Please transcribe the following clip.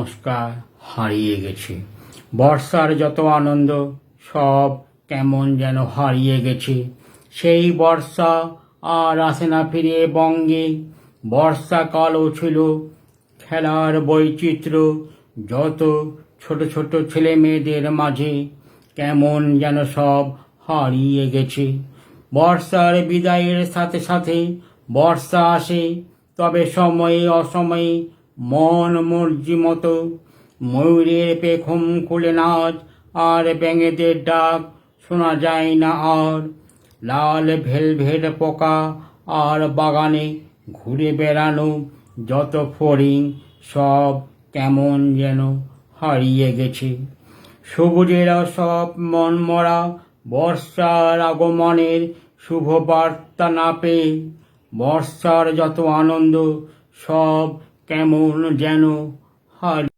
সংস্কার হারিয়ে গেছে। বর্ষার যত আনন্দ, সব কেমন যেন হারিয়ে গেছে। সেই বর্ষা আর আসে না ফিরে বঙ্গে। বর্ষাকালও ছিল খেলার বৈচিত্র্য, যত ছোট ছোট ছেলে মেয়েদের মাঝে কেমন যেন সব হারিয়ে গেছে। বর্ষার বিদায়ের সাথে সাথে বর্ষা আসে, তবে সময়ে অসময়ে মন মর্জি মতো। ময়ূরের পেখম খুলে নাচ, আর ব্যাঙেদের ডাক শোনা যায় না আর। লাল ভেলভেট পোকা আর বাগানে ঘুরে বেড়ানো যত ফড়িং, সব কেমন যেন হারিয়ে গেছে। সবুজেরা সব মন মরা বর্ষার আগমনের শুভ বার্তা না পেয়ে বর্ষার যত আনন্দ, সব কেমন যেন হারিয়ে